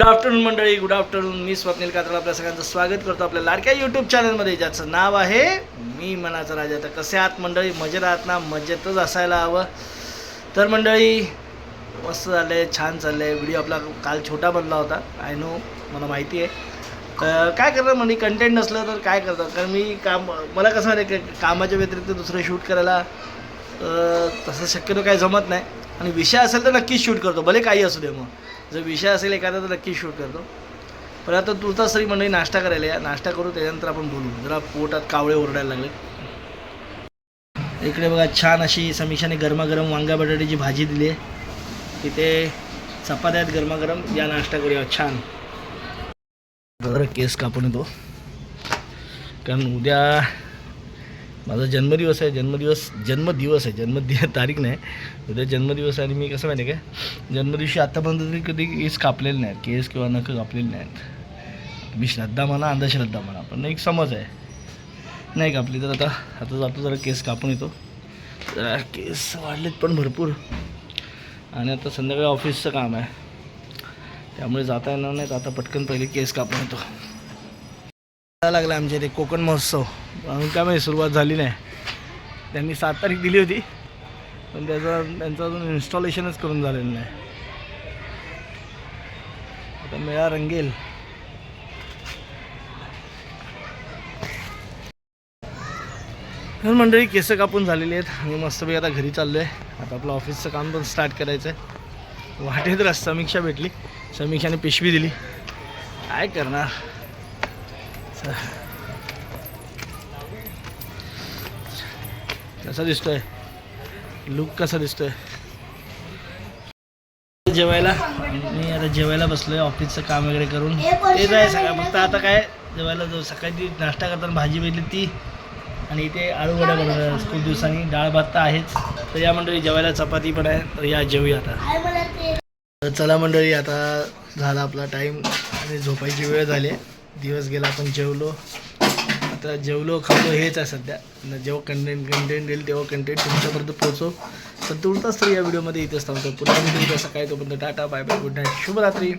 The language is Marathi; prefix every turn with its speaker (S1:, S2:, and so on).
S1: गुड आफ्टरनून मंडळी. गुड आफ्टरनून मी स्वप्नील कात्र आपल्या सगळ्यांचं स्वागत करतो आपल्या लाडक्या यूट्यूब चॅनलमध्ये ज्याचं नाव आहे मी मनाचा राजा. तर कसे आहात मंडळी? मजेत आहात ना? मजेतच असायला हवं. तर मंडळी मस्त झालं आहे छान चाललं आहे व्हिडिओ आपला काल छोटा बनला होता. आय नो मला माहिती आहे. तर काय करणार म्हणजे कंटेंट नसलं तर काय करतात कारण मी काम मला कसं माहिती आहे कामाच्या व्यतिरिक्त दुसरं शूट करायला तसं शक्यतो काही जमत नाही. आणि विषय असेल तर नक्कीच शूट करतो. भले काही असू दे मग. जर विषय असेल एखादा तर नक्कीच शूट करतो. पण आता तुझा सरी मंडळी नाश्ता करायला या. नाश्ता करू त्याच्यानंतर आपण बोलू. जरा पोटात कावळे ओरडायला लागले. इकडे बघा छान अशी समीक्षाने गरमागरम वांग्या बटाट्याची भाजी दिली आहे. तिथे चपात्या आहेत गरमागरम. या नाश्ता करूया. छान. बरं केस कापून येतो. कारण उद्या माझा जन्मदिवस आहे जन्मदिवस जन्मदिवस आहे जन्मदि तारीख नाही. उद्या जन्मदिवस आहे आणि मी कसं माहिती आहे का? जन्मदिवशी आत्तापर्यंत तरी कधी केस कापलेले नाहीत केस किंवा नखं कापलेले नाहीत. मी श्रद्धा म्हणा अंधश्रद्धा म्हणा पण एक समज आहे. नाही कापली तर आता आता जातो जरा केस कापून येतो. जरा केस वाढलेत पण भरपूर. आणि आता संध्याकाळी ऑफिसचं काम आहे. त्यामुळे जाता येणार नाही तर आता पटकन पहिले केस कापून येतो. लागला आमच्या इथे कोकण महोत्सव. म्हणून काय माहिती सुरुवात झाली नाही. त्यांनी सात तारीख दिली होती. पण त्याचं त्यांचं अजून इन्स्टॉलेशनच करून झालेलं नाही. आता मेळा रंगेल. तर मंडळी केस कापून झालेली आहेत. आणि मस्तपैकी आता घरी चाललो आहे आता आपलं ऑफिसचं काम पण स्टार्ट करायचं आहे वाटेत रस समीक्षा भेटली. समीक्षाने पिशवी दिली. काय करणार? कसा दिसतोय? लुक कसा दिसतोय? जेवायला? मी आता जेवायला बसलोय ऑफिसचं काम वगैरे करून. तेच आहे सगळं. फक्त आता काय जेवायला जो सकाळी नाश्ता करताना भाजी भेटली ती आणि इथे आळू वड्या बनवल्या खूप दिवसांनी. डाळ भात तर आहेच. तर या मंडळी जेवायला चपाती पण आहे. तर या जेवूया आता. चला मंडळी आता झाला आपला टाईम आणि झोपायची वेळ झाली आहे. दिवस गेला आपण जेवलो. आता जेवलो खालो हेच आहे सध्या. जेव्हा कंटेंट कंटेंट येईल तेव्हा कंटेंट तुमच्यापर्यंत पोहोचो. तर तुर्तास तर या व्हिडिओमध्ये इथेच थांबतो. पुन्हा भेटू उद्या सकाळी तोपर्यंत. Tata bye bye good night शुभरात्री.